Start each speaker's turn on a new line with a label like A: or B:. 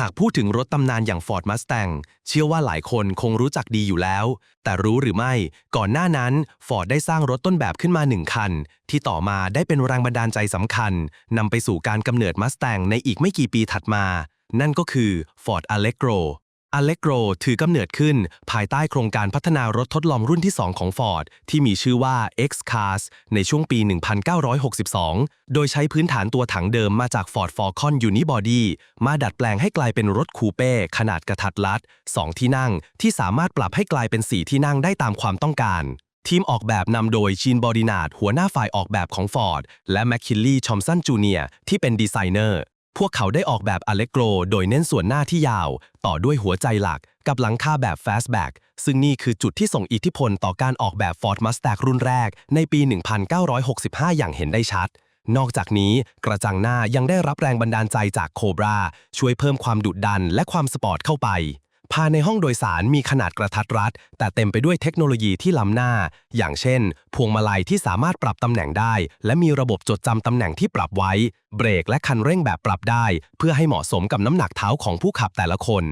A: หากพูดถึงรถตำนานอย่าง Ford Mustang เชื่อว่าหลายคนคงรู้จักดีอยู่แล้ว แต่รู้หรือไม่ ก่อนหน้านั้น Ford ได้สร้างรถต้นแบบขึ้นมาหนึ่งคัน ที่ต่อมาได้เป็นแรงบันดาลใจสำคัญนำไปสู่การกำเนิด Mustang ในอีกไม่กี่ปีถัดมา นั่นก็คือ Ford Allegro Allegro ถือกำเนิดขึ้นภายใต้โครงการพัฒนารถทดลองรุ่นที่ 2 ของ Ford ที่มีชื่อว่า X-Cars ในช่วงปี 1962 โดยใช้พื้นฐานตัวถังเดิมมาจาก Ford Falcon Unibody มาดัดแปลงให้กลายเป็นรถคูเป้ขนาดกระทัดรัด 2 ที่นั่ง ที่สามารถปรับให้กลายเป็น 4 ที่นั่งได้ตามความต้องการทีมออกแบบนำโดยชีนบอดินาดหัวหน้าฝ่ายออกแบบของ Ford และแมคคินลีย์ชอมสันจูเนียที่เป็นดีไซเนอร์ พวกเขาได้ออกแบบอเล็กโกรโดยเน้นส่วนหน้าที่ยาว ต่อด้วยหัวใจหลักกับหลังคาแบบ Fastback ซึ่งนี่คือจุดที่ส่งอิทธิพลต่อการออกแบบ Ford Mustang รุ่นแรก ในปี 1965 อย่างเห็นได้ชัด นอกจากนี้กระจังหน้ายังได้รับแรงบันดาลใจจากโคบราช่วยเพิ่มความดุดันและความสปอร์ตเข้าไป ภายในห้องโดยสารมีขนาดกระทัดรัด แต่เต็มไปด้วยเทคโนโลยีที่ล้ำหน้า อย่างเช่น พวงมาลัยที่สามารถปรับตำแหน่งได้ และมีระบบจดจำตำแหน่งที่ปรับไว้ เบรกและคันเร่งแบบปรับได้ เพื่อให้เหมาะสมกับน้ำหนักเท้าของผู้ขับแต่ละคน